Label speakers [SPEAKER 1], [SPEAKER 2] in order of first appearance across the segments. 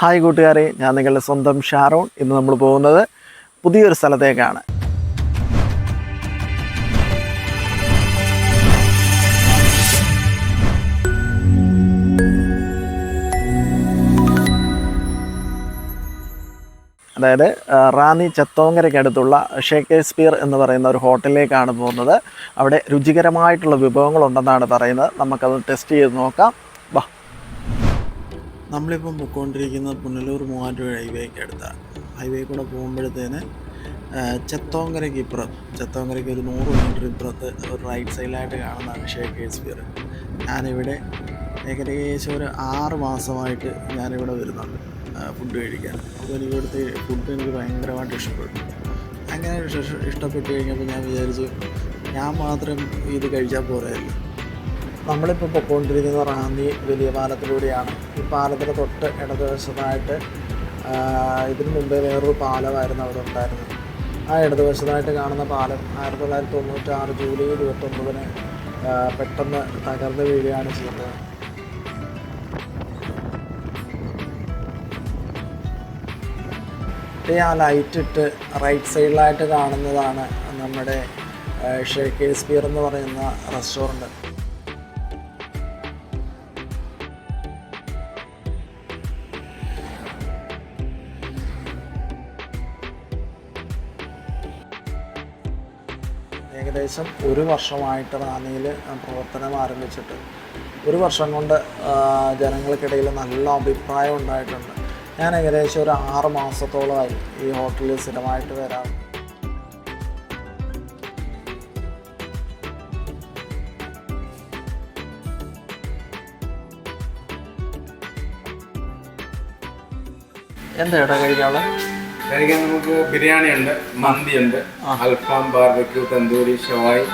[SPEAKER 1] Hi കൂട്ടുകാരെ. ഞാൻ നിങ്ങളുടെ സ്വന്തം ഷാറോൺ ഇന്ന് നമ്മൾ പോകുന്നത് പുതിയൊരു സ്ഥലത്തേക്കാണ്. അതായത് റാന്നി ചത്തോങ്കരയ്ക്കടുത്തുള്ള ഷേക്കേസ്പിയർ എന്ന് പറയുന്ന ഒരു ഹോട്ടലിലേക്കാണ് പോകുന്നത്. അവിടെ രുചികരമായിട്ടുള്ള വിഭവങ്ങളുണ്ടെന്നാണ് പറയുന്നത്. നമുക്കത് ടെസ്റ്റ് ചെയ്ത് നോക്കാം. നമ്മളിപ്പം പൊയ്ക്കൊണ്ടിരിക്കുന്നത് പുനലൂർ മൂവാറ്റുപുഴ ഹൈവേക്ക് അടുത്താണ്. ഹൈവേ കൂടെ പോകുമ്പോഴത്തേന് ചത്തോങ്കരയ്ക്ക് ഇപ്പുറം. ചത്തോങ്കരയ്ക്ക് ഒരു നൂറ് മീറ്റർ ഇപ്പുറത്ത് ഒരു റൈറ്റ് സൈഡിലായിട്ട് കാണുന്ന കാണുന്നതാണ് ഫിയർ ഞാനിവിടെ ഏകദേശം ഒരു ആറ് മാസമായിട്ട് ഞാനിവിടെ വരുന്നുണ്ട് ഫുഡ് കഴിക്കാൻ. അപ്പോൾ എനിക്ക് ഇവിടുത്തെ ഫുഡ് എനിക്ക് ഭയങ്കരമായിട്ട് ഇഷ്ടപ്പെട്ടു. അങ്ങനെ ഇഷ്ടപ്പെട്ടു കഴിഞ്ഞപ്പോൾ ഞാൻ വിചാരിച്ചു ഞാൻ മാത്രം ഇത് കഴിച്ചാൽ പോരല്ലോ നമ്മളിപ്പോൾ പോയിക്കൊണ്ടിരിക്കുന്ന റാന്നി വലിയ പാലത്തിലൂടെയാണ്. ഈ പാലത്തിന് തൊട്ട് ഇടതുവശത്തായിട്ട് ഇതിനു മുമ്പേ വേറൊരു പാലമായിരുന്നു അവിടെ ഉണ്ടായിരുന്നത്. ആ ഇടതുവശത്തായിട്ട് കാണുന്ന പാലം ആയിരത്തി തൊള്ളായിരത്തി തൊണ്ണൂറ്റാറ് ജൂലൈ ഇരുപത്തൊമ്പതിന് പെട്ടെന്ന് തകർന്ന് വീഴുകയാണ് ചെയ്തത്. ആ ലൈറ്റ് ഇട്ട് റൈറ്റ് സൈഡിലായിട്ട് കാണുന്നതാണ് നമ്മുടെ ഷേക്കേസ്പിയർ എന്ന് പറയുന്ന റെസ്റ്റോറന്റ് ഏകദേശം ഒരു വർഷമായിട്ട് റാന്നിയിൽ പ്രവർത്തനം ആരംഭിച്ചിട്ട്. ഒരു വർഷം കൊണ്ട് ജനങ്ങൾക്കിടയിൽ നല്ല അഭിപ്രായം ഉണ്ടായിട്ടുണ്ട്. ഞാൻ ഏകദേശം ഒരു ആറ് മാസത്തോളമായി ഈ ഹോട്ടലിൽ സ്ഥിരമായിട്ട് വരാം. എന്താ ഏട്ടാ കഴിക്കാനുള്ള
[SPEAKER 2] കഴിക്കാൻ നമുക്ക് ബിരിയാണി ഉണ്ട് മന്തി ഉണ്ട് അൽഫാം ബാർബക്യൂ തന്തൂരി ഷവായി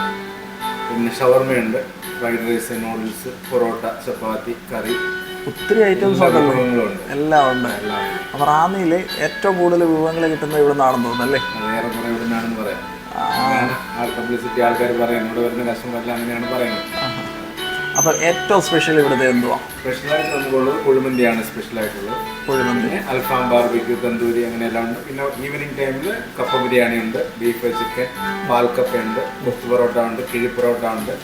[SPEAKER 2] പിന്നെ ഷവർമയുണ്ട് fried rice noodles porotta chapati കറി.
[SPEAKER 1] ഒത്തിരി ഐറ്റംസ്
[SPEAKER 2] എല്ലാ
[SPEAKER 1] എല്ലാം ഉണ്ട്. അപ്പോൾ റാന്നിയിൽ ഏറ്റവും കൂടുതൽ വിഭവങ്ങൾ കിട്ടുന്നത് ഇവിടെ നിന്നാണെന്ന് തോന്നുന്നു
[SPEAKER 2] അല്ലേ? ഏറെ കുറെ ഇവിടെ നിന്നാണെന്ന് പറയാം പബ്ലിസിറ്റി ആൾക്കാർ പറയുന്നത് ഇവിടെ വരുന്ന കസ്റ്റമറെല്ലാം അങ്ങനെയാണ് പറയുന്നത്.
[SPEAKER 1] അപ്പോൾ ഏറ്റവും സ്പെഷ്യൽ ഇവിടുത്തെ എന്തുവാ?
[SPEAKER 2] സ്പെഷ്യലായിട്ട് നമുക്കുള്ളത് കുഴിമന്തിയാണ് സ്പെഷ്യലായിട്ടുള്ളത്
[SPEAKER 1] കുഴിമന്തി
[SPEAKER 2] അൽഫാം ബാർബിക്ക് തന്തൂരി അങ്ങനെ എല്ലാം ഉണ്ട്. പിന്നെ ഈവനിങ് ടൈമിൽ കപ്പ ബിരിയാണി ഉണ്ട് ബീഫ് ചിക്കൻ പാൽക്കപ്പ ഉണ്ട് കൊത്തു പൊറോട്ട ഉണ്ട് കിഴി പൊറോട്ട ഉണ്ട്.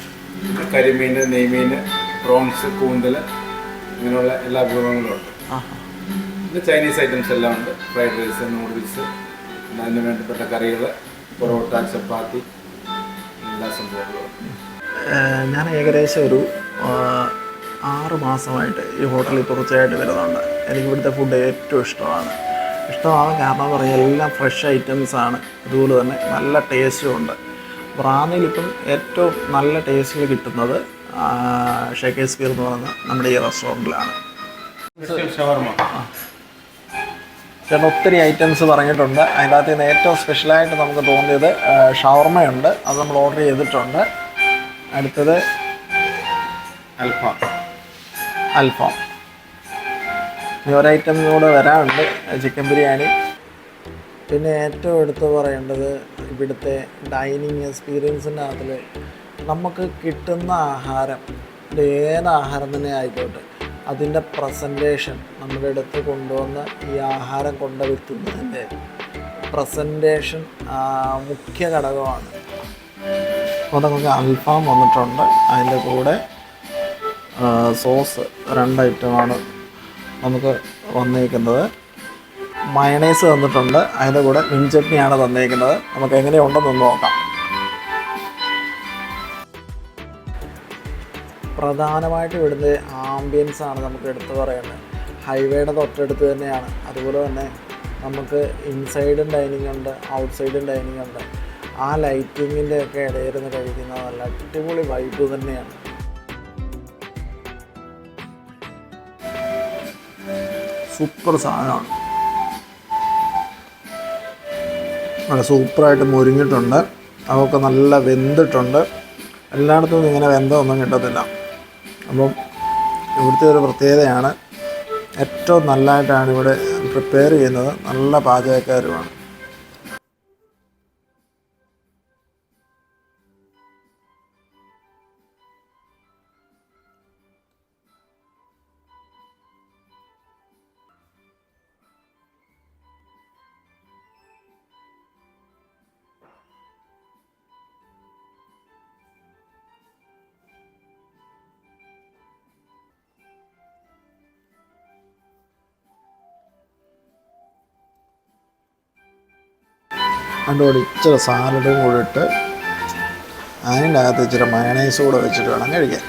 [SPEAKER 2] പിന്നെ കരിമീൻ നെയ്മീൻ പ്രോൺസ് കൂന്തൽ ഇങ്ങനെയുള്ള എല്ലാ വിഭവങ്ങളും ഉണ്ട്. പിന്നെ ചൈനീസ് ഐറ്റംസ് എല്ലാം ഉണ്ട്. ഫ്രൈഡ് റൈസ് നൂഡിൽസ് അതിന് വേണ്ടപ്പെട്ട കറികൾ പൊറോട്ട ചപ്പാത്തി എല്ലാ സംഭവങ്ങളും
[SPEAKER 1] ഞാൻ ഏകദേശം ഒരു ആറ് മാസമായിട്ട് ഈ ഹോട്ടലിൽ തുടർച്ചയായിട്ട് വരുന്നുണ്ട്. എനിക്ക് ഇവിടുത്തെ ഫുഡ് ഏറ്റവും ഇഷ്ടമാണ്. ഇഷ്ടമാണ് കാരണം എന്ന് പറഞ്ഞാൽ എല്ലാം ഫ്രഷ് ഐറ്റംസാണ് അതുപോലെ തന്നെ നല്ല ടേസ്റ്റും ഉണ്ട്. റാന്നിലിപ്പം ഏറ്റവും നല്ല ടേസ്റ്റിൽ കിട്ടുന്നത് ഷേക്കേസ്പിയർ എന്ന് പറയുന്ന നമ്മുടെ ഈ
[SPEAKER 2] റെസ്റ്റോറന്റിലാണ്
[SPEAKER 1] ചേട്ടൻ ഒത്തിരി ഐറ്റംസ് പറഞ്ഞിട്ടുണ്ട്. അതിന്റെ അകത്ത് നിന്ന് ഏറ്റവും സ്പെഷ്യലായിട്ട് നമുക്ക് തോന്നിയത് ഷവർമയുണ്ട്. അത് നമ്മൾ ഓർഡർ ചെയ്തിട്ടുണ്ട്. അടുത്തത്
[SPEAKER 2] അൽഫാം.
[SPEAKER 1] അൽഫാം. ഈ ഒരു ഐറ്റം കൂടെ വരാറുണ്ട് ചിക്കൻ ബിരിയാണി. പിന്നെ ഏറ്റവും എടുത്ത് പറയേണ്ടത് ഇവിടുത്തെ ഡൈനിങ് എക്സ്പീരിയൻസിന്റെ അതിൽ നമുക്ക് കിട്ടുന്ന ആഹാരം ഇത് ഏത് ആഹാരം തന്നെ ആയിക്കോട്ടെ അതിന്റെ പ്രസന്റേഷൻ നമ്മുടെ അടുത്ത് കൊണ്ടുവന്ന് ഈ ആഹാരം കൊണ്ടുവരുത്തുന്നതിന്റെ പ്രസന്റേഷൻ മുഖ്യ ഘടകമാണ്. അപ്പോൾ അൽഫാം വന്നിട്ടുണ്ട്. അതിന്റെ കൂടെ സോസ് രണ്ട് ഐറ്റമാണ് നമുക്ക് വന്നേക്കുന്നത്. മയണൈസ് തന്നിട്ടുണ്ട്. അതിന്റെ കൂടെ മിൻ ചട്നിയാണ് തന്നേക്കുന്നത്. നമുക്ക് എങ്ങനെയുണ്ടെന്നൊന്ന് നോക്കാം. പ്രധാനമായിട്ട് ഇവിടുത്തെ ആംബിയൻസ് ആണ് നമുക്ക് എടുത്തു പറയുന്നത്. ഹൈവേയുടെ തൊട്ടടുത്ത് തന്നെയാണ്. അതുപോലെ തന്നെ നമുക്ക് ഇൻസൈഡും ഡൈനിങ് ഉണ്ട് ഔട്ട്സൈഡും ഡൈനിങ് ഉണ്ട്. ആ ലൈറ്റിങ്ങിന്റെ ഒക്കെ ഇടയിരുന്ന് കഴിക്കുന്ന നല്ല അടിപൊളി വൈബ് തന്നെയാണ്. സൂപ്പർ സാധനമാണ്. നല്ല സൂപ്പറായിട്ട് മുരിഞ്ഞിട്ടുണ്ട്. അതൊക്കെ നല്ല വെന്തിട്ടുണ്ട്. എല്ലായിടത്തും ഇങ്ങനെ വെന്തമൊന്നും കിട്ടത്തില്ല. അപ്പം ഇവിടുത്തെ ഒരു പ്രത്യേകതയാണ് ഏറ്റവും നല്ലതായിട്ടാണ് ഇവിടെ പ്രിപ്പയർ ചെയ്യുന്നത്. നല്ല പാചകക്കാരുമാണ്. അതിന്റെ കൂടെ ഇച്ചിരി സാലഡും കൂടെ ഇട്ട് അതിന്റെ അകത്ത് ഇച്ചിരി മയണൈസ് കൂടെ വെച്ചിട്ട് വേണം കഴിക്കാൻ.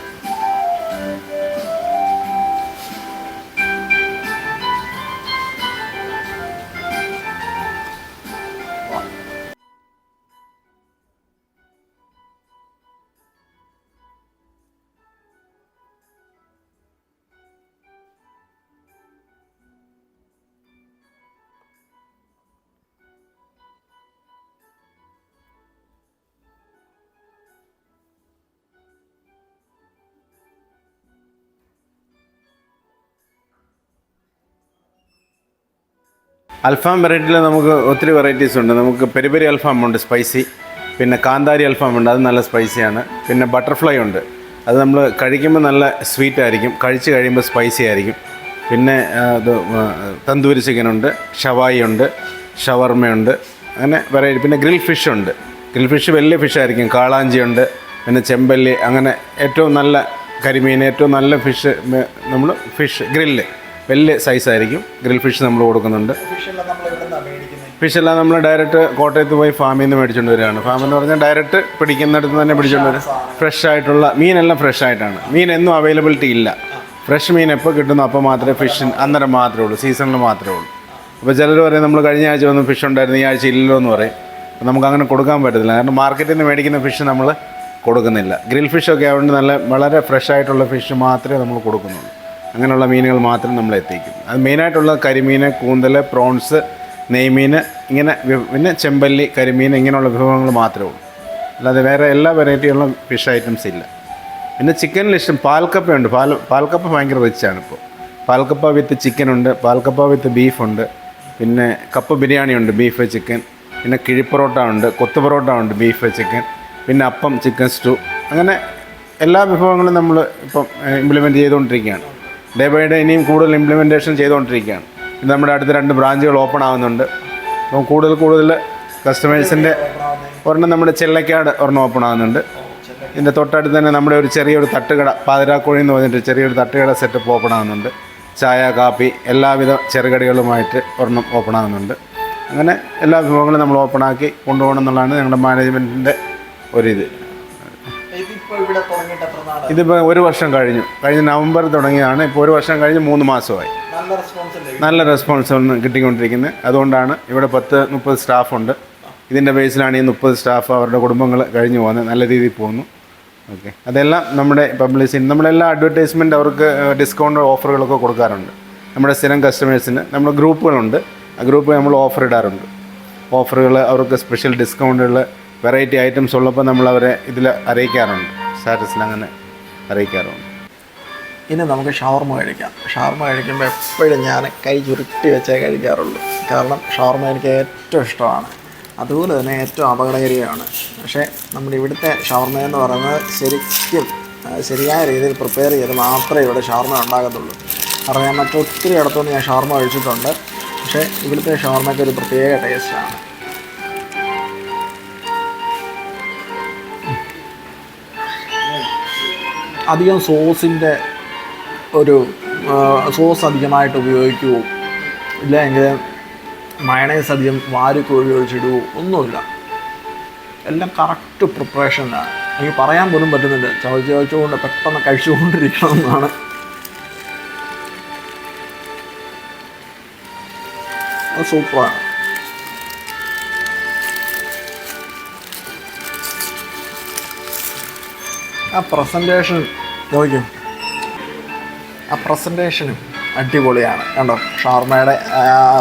[SPEAKER 2] അൽഫാം വെറൈറ്റിയിൽ നമുക്ക് ഒത്തിരി വെറൈറ്റീസ് ഉണ്ട്. നമുക്ക് പെരി പെരി അൽഫാം ഉണ്ട് സ്പൈസി. പിന്നെ കാന്താരി അൽഫാം ഉണ്ട് അത് നല്ല സ്പൈസിയാണ്. പിന്നെ ബട്ടർഫ്ലൈ ഉണ്ട്. അത് നമ്മൾ കഴിക്കുമ്പോൾ നല്ല സ്വീറ്റ് ആയിരിക്കും. കഴിച്ച് കഴിയുമ്പോൾ സ്പൈസി ആയിരിക്കും. പിന്നെ ഇത് തന്തൂരി ചിക്കൻ ഉണ്ട് ഷവായി ഉണ്ട് ഷവർമയുണ്ട് അങ്ങനെ വെറൈറ്റി പിന്നെ ഗ്രിൽ ഫിഷ് ഉണ്ട്. ഗ്രിൽ ഫിഷ് വലിയ ഫിഷായിരിക്കും കാളാഞ്ചി ഉണ്ട് പിന്നെ ചെമ്പല്ലി അങ്ങനെ ഏറ്റവും നല്ല കരിമീൻ ഏറ്റവും നല്ല ഫിഷ് നമ്മൾ ഫിഷ് ഗ്രില്ല്. വലിയ സൈസായിരിക്കും ഗ്രിൽ ഫിഷ് നമ്മൾ കൊടുക്കുന്നുണ്ട്.
[SPEAKER 1] ഫിഷെല്ലാം നമ്മൾ ഇവിടെ മേടിക്കുന്നത്
[SPEAKER 2] ഫിഷ് എല്ലാം നമ്മൾ ഡയറക്റ്റ് കോട്ടയത്ത് പോയി ഫാമിൽ നിന്ന് മേടിച്ചുകൊണ്ട് വരികയാണ്. ഫാം എന്ന് പറഞ്ഞാൽ ഡയറക്റ്റ് പിടിക്കുന്നിടത്ത് തന്നെ പിടിച്ചുകൊണ്ട് വരും. ഫ്രഷ് ആയിട്ടുള്ള മീനെല്ലാം ഫ്രഷ് ആയിട്ടാണ്. മീൻ എന്നും അവൈലബിലിറ്റി ഇല്ല. ഫ്രഷ് മീൻ എപ്പോൾ കിട്ടുന്നു അപ്പോൾ മാത്രമേ ഫിഷ് അന്നേരം മാത്രമേ ഉള്ളൂ. സീസണിൽ മാത്രമേ ഉള്ളൂ. അപ്പോൾ ചിലർ പറയും നമ്മൾ കഴിഞ്ഞ ആഴ്ച വന്ന് ഫിഷ് ഉണ്ടായിരുന്നു. ഈ ആഴ്ച ഇല്ലല്ലോ എന്ന് പറയും. അപ്പോൾ നമുക്ക് അങ്ങനെ കൊടുക്കാൻ പറ്റത്തില്ല. കാരണം മാർക്കറ്റിൽ നിന്ന് മേടിക്കുന്ന ഫിഷ് നമ്മൾ കൊടുക്കുന്നില്ല. ഗ്രിൽ ഫിഷ് ഒക്കെ ആയതുകൊണ്ട് നല്ല വളരെ ഫ്രഷ് ആയിട്ടുള്ള ഫിഷ് മാത്രമേ നമ്മൾ കൊടുക്കുന്നുള്ളൂ. അങ്ങനെയുള്ള മീനുകൾ മാത്രം നമ്മൾ എത്തിക്കും. അത് മെയിനായിട്ടുള്ള കരിമീൻ കൂന്തൽ പ്രോൺസ് നെയ്മീൻ ഇങ്ങനെ പിന്നെ ചെമ്പല്ലി കരിമീൻ ഇങ്ങനെയുള്ള വിഭവങ്ങൾ മാത്രമേ ഉള്ളൂ. അല്ലാതെ വേറെ എല്ലാ വെറൈറ്റിയുള്ള ഫിഷ് ഐറ്റംസ് ഇല്ല. പിന്നെ ചിക്കനിൽ ഇഷ്ടം പാൽക്കപ്പയുണ്ട്. പാൽ പാൽക്കപ്പ ഭയങ്കര റിച്ചാണ് ഇപ്പോൾ പാൽക്കപ്പ വിത്ത് ചിക്കനുണ്ട് പാൽക്കപ്പ വിത്ത് ബീഫുണ്ട് പിന്നെ കപ്പ ബിരിയാണി ഉണ്ട് ബീഫ് ചിക്കൻ പിന്നെ കിഴിപ്പൊറോട്ട ഉണ്ട് കൊത്തു പൊറോട്ട ഉണ്ട് ബീഫ് ചിക്കൻ പിന്നെ അപ്പം ചിക്കൻ സ്റ്റൂ അങ്ങനെ എല്ലാ വിഭവങ്ങളും നമ്മൾ ഇപ്പം ഇംപ്ലിമെന്റ് ചെയ്തുകൊണ്ടിരിക്കുകയാണ്. ഡേ ബൈ ഡേ ഇനിയും കൂടുതൽ ഇംപ്ലിമെന്റേഷൻ ചെയ്തുകൊണ്ടിരിക്കുകയാണ്. നമ്മുടെ അടുത്ത് രണ്ട് ബ്രാഞ്ചുകൾ ഓപ്പൺ ആവുന്നുണ്ട്. അപ്പം കൂടുതൽ കൂടുതൽ കസ്റ്റമേഴ്സിന്റെ ഒരെണ്ണം നമ്മുടെ ചെല്ലക്കാട് ഒരെണ്ണം ഓപ്പൺ ആവുന്നുണ്ട്. ഇതിന്റെ തൊട്ടടുത്ത് തന്നെ നമ്മുടെ ഒരു ചെറിയൊരു തട്ടുകട പാതിരാക്കോഴി എന്ന് പറഞ്ഞിട്ട് ചെറിയൊരു തട്ടുകട സെറ്റപ്പ് ഓപ്പൺ ആകുന്നുണ്ട് ചായ കാപ്പി എല്ലാവിധ ചെറുകടികളുമായിട്ട് ഒരെണ്ണം ഓപ്പൺ ആകുന്നുണ്ട് അങ്ങനെ എല്ലാ വിഭവങ്ങളും നമ്മൾ ഓപ്പൺ ആക്കി കൊണ്ടുപോകണം എന്നുള്ളതാണ് ഞങ്ങളുടെ മാനേജ്മെന്റിന്റെ ഒരിത്.
[SPEAKER 1] ഇതിപ്പോൾ നാളായി?
[SPEAKER 2] ഒരു വർഷം കഴിഞ്ഞു. കഴിഞ്ഞ നവംബർ തുടങ്ങിയാണ് ഇപ്പോൾ ഒരു വർഷം കഴിഞ്ഞ് മൂന്ന് മാസമായി.
[SPEAKER 1] നല്ല റെസ്പോൺസ് ഒന്ന്
[SPEAKER 2] നല്ല റെസ്പോൺസ് ആണ് കിട്ടിക്കൊണ്ടിരിക്കുന്നത്. അതുകൊണ്ടാണ് ഇവിടെ പത്ത് മുപ്പത് സ്റ്റാഫുണ്ട് ഇതിന്റെ ബേസിലാണ് ഈ മുപ്പത് സ്റ്റാഫ് അവരുടെ കുടുംബങ്ങൾ കഴിഞ്ഞു പോകുന്നത് നല്ല രീതിയിൽ പോകുന്നു ഓക്കെ അതെല്ലാം നമ്മുടെ പബ്ലിസിറ്റി നമ്മളെല്ലാ അഡ്വർടൈസ്മെന്റ് അവർക്ക് ഡിസ്കൗണ്ട് ഓഫറുകളൊക്കെ കൊടുക്കാറുണ്ട്. നമ്മുടെ സ്ഥിരം കസ്റ്റമേഴ്സിന് നമ്മുടെ ഗ്രൂപ്പുകളുണ്ട് ആ ഗ്രൂപ്പ് നമ്മൾ ഓഫർ ഇടാറുണ്ട്. ഓഫറുകൾ അവർക്ക് സ്പെഷ്യൽ ഡിസ്കൗണ്ടുകൾ വെറൈറ്റി ഐറ്റംസ് ഉള്ളപ്പോൾ നമ്മൾ അവരെ ഇതിൽ അറിയിക്കാറുണ്ട്. സ്റ്റാറ്റസിൽ അങ്ങനെ അറിയിക്കാറുണ്ട്.
[SPEAKER 1] ഇനി നമുക്ക് ഷവർമ കഴിക്കാം. ഷവർമ കഴിക്കുമ്പോൾ എപ്പോഴും ഞാൻ കൈ ചുരുട്ടി വെച്ചേ കഴിക്കാറുള്ളൂ. കാരണം ഷവർമ എനിക്ക് ഏറ്റവും ഇഷ്ടമാണ്. അതുപോലെ തന്നെ ഏറ്റവും അപകടകരിയാണ് പക്ഷേ നമ്മുടെ ഇവിടുത്തെ ഷവർമ എന്ന് പറയുന്നത് ശരിക്കും ശരിയായ രീതിയിൽ പ്രിപ്പയർ ചെയ്ത് മാത്രമേ ഇവിടെ ഷവർമ ഉണ്ടാകത്തുള്ളൂ. കാരണം ഞാൻ മറ്റൊത്തിരി ഇടത്തുനിന്ന് ഞാൻ ഷവർമ കഴിച്ചിട്ടുണ്ട്. പക്ഷേ ഇവിടുത്തെ ഷവർമയ്ക്ക് ഒരു പ്രത്യേക ടേസ്റ്റാണ് അധികം സോസിന്റെ ഒരു സോസ് അധികമായിട്ട് ഉപയോഗിക്കുവോ ഇല്ലെങ്കിൽ മയണൈസ് അധികം വാരിക്കോഴി ഒഴിച്ചിടുവോ ഒന്നുമില്ല. എല്ലാം കറക്റ്റ് പ്രിപ്പറേഷനിലാണ് എനിക്ക് പറയാൻ പോലും പറ്റുന്നില്ല. ചവച്ച് ചവച്ചുകൊണ്ട് പെട്ടെന്ന് കഴിച്ചുകൊണ്ടിരിക്കണമെന്നാണ് അത് സൂപ്പറാണ് ആ പ്രസന്റേഷൻ നോക്കും ആ പ്രസന്റേഷനും അടിപൊളിയാണ്. കണ്ടോ? ഷാർമയുടെ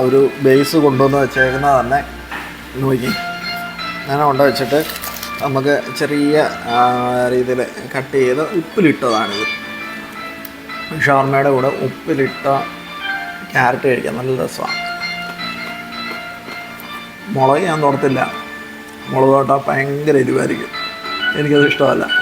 [SPEAKER 1] ഒരു ബേസ് കൊണ്ടുവന്ന് വെച്ചേക്കുന്നത് തന്നെ നോക്കി. അങ്ങനെ കൊണ്ട് വെച്ചിട്ട് നമുക്ക് ചെറിയ രീതിയിൽ കട്ട് ചെയ്ത് ഉപ്പിലിട്ടതാണിത്. ഷാർമയുടെ കൂടെ ഉപ്പിലിട്ട ക്യാരറ്റ് കഴിക്കാൻ നല്ല രസമാണ്. മുളക് ഞാൻ തോർത്തില്ല. മുളക് തൊട്ടാൽ ഭയങ്കര എരിവായിരിക്കും. എനിക്കത് ഇഷ്ടമല്ല.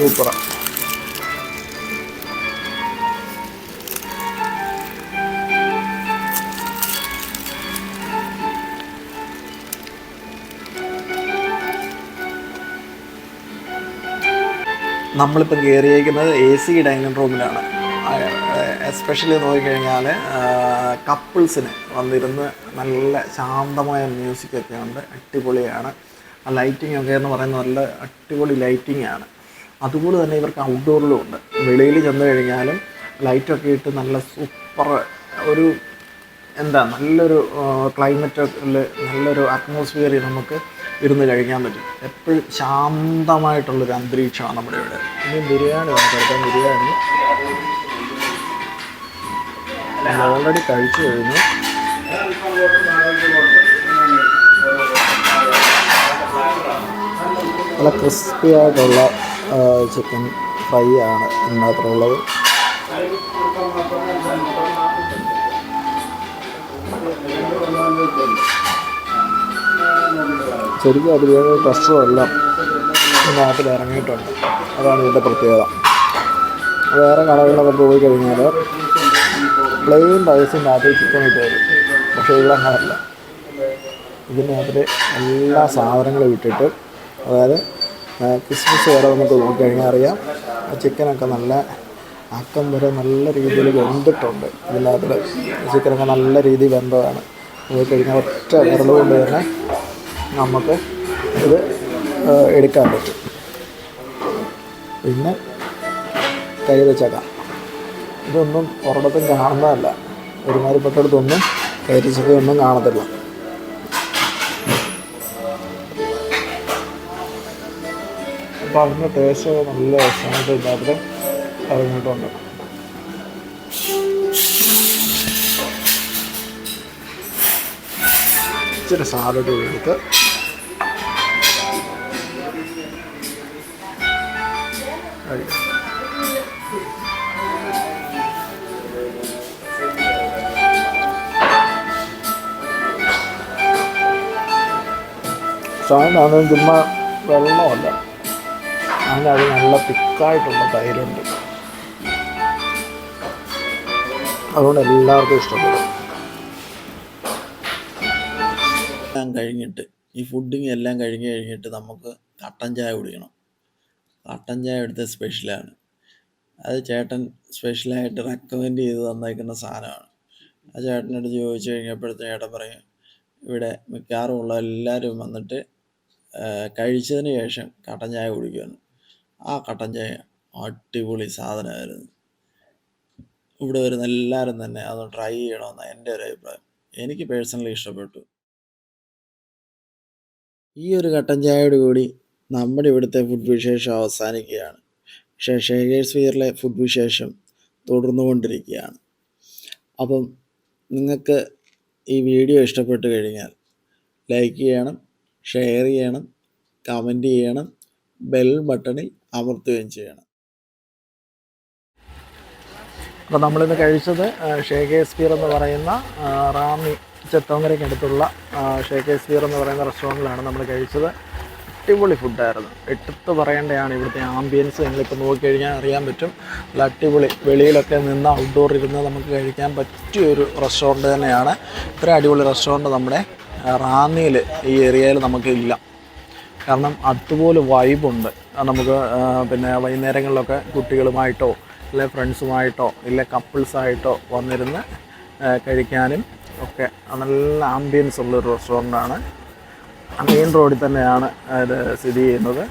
[SPEAKER 1] സൂപ്പറാണ് നമ്മളിപ്പം കയറിയിരിക്കുന്നത് എ സി ഡൈനിങ് റൂമിലാണ്. എസ്പെഷ്യലി നോക്കിക്കഴിഞ്ഞാൽ കപ്പിൾസിന് വന്നിരുന്ന് നല്ല ശാന്തമായ മ്യൂസിക്കൊക്കെ ഉണ്ട്. അടിപൊളിയാണ്. ആ ലൈറ്റിംഗ് ഒക്കെ എന്ന് പറയുന്നത് നല്ല അടിപൊളി ലൈറ്റിംഗ് ആണ്. അതുപോലെ തന്നെ ഇവർക്ക് ഔട്ട്ഡോറിലും ഉണ്ട്. വെളിയിൽ ചെന്ന് കഴിഞ്ഞാലും ലൈറ്റൊക്കെ ഇട്ട് നല്ല സൂപ്പർ ഒരു എന്താ നല്ലൊരു ക്ലൈമറ്റിൽ നല്ലൊരു അറ്റ്മോസ്ഫിയറിൽ നമുക്ക് ഇരുന്ന് കഴിക്കാൻ പറ്റും. എപ്പോഴും ശാന്തമായിട്ടുള്ളൊരു അന്തരീക്ഷമാണ് നമ്മുടെ ഇവിടെ. ഇനി ബിരിയാണി നമുക്ക് എടുക്കാം ബിരിയാണി. ഓൾറെഡി കഴിച്ചു കഴിഞ്ഞു. നല്ല ക്രിസ്പി ആയിട്ടുള്ള ചിക്കൻ ഫ്രൈ ആണ് ഇതിനകത്തുള്ളത് ശരിക്കും ബിരിയാണി ടെസ്റ്ററുമെല്ലാം ഇതിനകത്തിൽ ഇറങ്ങിയിട്ടുണ്ട്. അതാണ് ഇതിന്റെ പ്രത്യേകത. വേറെ കടകളിലൊക്കെ പോയി കഴിഞ്ഞാൽ പ്ലെയിൻ റൈസിന്റെ അകത്ത് ചിക്കൻ ഇട്ട് തരും. പക്ഷേ ഇവിടെ അങ്ങനല്ല. ഇതിനകത്തിൽ എല്ലാ സാധനങ്ങളും ഇട്ടിട്ട് അതായത് ക്രിസ്മസ് വരെ നമുക്ക് നോക്കിക്കഴിഞ്ഞാൽ അറിയാം. ആ ചിക്കനൊക്കെ നല്ല അക്കം വരെ നല്ല രീതിയിൽ വെന്തിട്ടുണ്ട്. ഇതിനകത്ത് ചിക്കനൊക്കെ നല്ല രീതിയിൽ വെന്തതാണ്. നോക്കിക്കഴിഞ്ഞാൽ ഒറ്റ വിരൽ കൊണ്ട് തന്നെ നമുക്ക് ഇത് എടുക്കാൻ പറ്റും. പിന്നെ കൈ വെച്ചേക്കാം. ഇതൊന്നും ഒരിടത്തും കാണുന്നതല്ല. ഒരുമാതിരിപ്പെട്ടടുത്തൊന്നും കയറ്റിച്ചൊക്കെ ഒന്നും കാണത്തില്ല. അപ്പോൾ അതിന്റെ ടേസ്റ്റ് നല്ല രസമായിട്ട് ഇതിനകത്ത് ഇറങ്ങിയിട്ടുണ്ട് ഇച്ചിരി സാലഡ് എടുത്ത്. സാധനം ചുമ്മാ വെള്ളമല്ല. അതിനത് നല്ല തിക്കായിട്ടുള്ള തൈരുണ്ട്. അതുകൊണ്ട് എല്ലാവർക്കും ഇഷ്ടപ്പെടും. എല്ലാം കഴിഞ്ഞിട്ട് ഈ ഫുഡിങ് എല്ലാം കഴിഞ്ഞ് കഴിഞ്ഞിട്ട് നമുക്ക് കട്ടൻ ചായ കുടിക്കണം. കട്ടൻ ചായ എടുത്ത സ്പെഷ്യലാണ് അത് ചേട്ടൻ സ്പെഷ്യലായിട്ട് റെക്കമെൻഡ് ചെയ്ത് തന്നേക്കുന്ന സാധനമാണ്. ആ ചേട്ടനടുത്ത് ചോദിച്ചു കഴിഞ്ഞപ്പോഴത്തെ ചേട്ടൻ പറയും ഇവിടെ മിക്കവാറും ഉള്ള എല്ലാവരും വന്നിട്ട് കഴിച്ചതിന് ശേഷം കട്ടൻ ചായ കുടിക്കുമെന്ന്. ആ കട്ടൻ ചായ അടിപൊളി സാധനമായിരുന്നു. ഇവിടെ വരുന്ന എല്ലാവരും തന്നെ അത് ട്രൈ ചെയ്യണമെന്നാണ് എന്റെ ഒരു അഭിപ്രായം. എനിക്ക് പേഴ്സണലി ഇഷ്ടപ്പെട്ടു. ഈ ഒരു കട്ടൻ ചായയോട് കൂടി നമ്മുടെ ഇവിടുത്തെ ഫുഡ് വിശേഷം അവസാനിക്കുകയാണ്. പക്ഷേ ഷേഗേഴ്സ് ഫിയറിലെ ഫുഡ് വിശേഷം തുടർന്നു കൊണ്ടിരിക്കുകയാണ്. അപ്പം നിങ്ങൾക്ക് ഈ വീഡിയോ ഇഷ്ടപ്പെട്ട് കഴിഞ്ഞാൽ ലൈക്ക് ചെയ്യണം ഷെയർ ചെയ്യണം കമന്റ് ചെയ്യണം ബെൽ ബട്ടണിൽ അമർത്തുകയും ചെയ്യണം. അപ്പോൾ നമ്മളിന്ന് കഴിച്ചത് ഷേക്കേസ്പിയർ എന്ന് പറയുന്ന റാന്നി ചെത്തോങ്കരയ്ക്കടുത്തുള്ള ഷേക്കേസ്പിയർ എന്ന് പറയുന്ന റെസ്റ്റോറന്റിലാണ് നമ്മൾ കഴിച്ചത്. അടിപൊളി ഫുഡായിരുന്നു. എടുത്ത് പറയേണ്ടതാണ് ഇവിടുത്തെ ആംബിയൻസ്. നിങ്ങളിപ്പോൾ നോക്കിക്കഴിഞ്ഞാൽ അറിയാൻ പറ്റും. നല്ല അടിപൊളി വെളിയിലൊക്കെ നിന്ന് ഔട്ട്ഡോർ ഇരുന്ന് നമുക്ക് കഴിക്കാൻ പറ്റിയ ഒരു റെസ്റ്റോറന്റ് തന്നെയാണ്. ഇത്ര അടിപൊളി റെസ്റ്റോറന്റ് നമ്മുടെ റാന്നിയിൽ ഈ ഏരിയയിൽ നമുക്ക് ഇല്ല. കാരണം അതുപോലെ വൈബുണ്ട് നമുക്ക് പിന്നെ വൈകുന്നേരങ്ങളിലൊക്കെ കുട്ടികളുമായിട്ടോ അല്ലെ ഫ്രണ്ട്സുമായിട്ടോ ഇല്ലെ കപ്പിൾസായിട്ടോ വന്നിരുന്ന് കഴിക്കാനും ഒക്കെ നല്ല ആംബിയൻസ് ഉള്ളൊരു റെസ്റ്റോറന്റാണ് മെയിൻ റോഡിൽ തന്നെയാണ് ഇത് സ്ഥിതി ചെയ്യുന്നത്.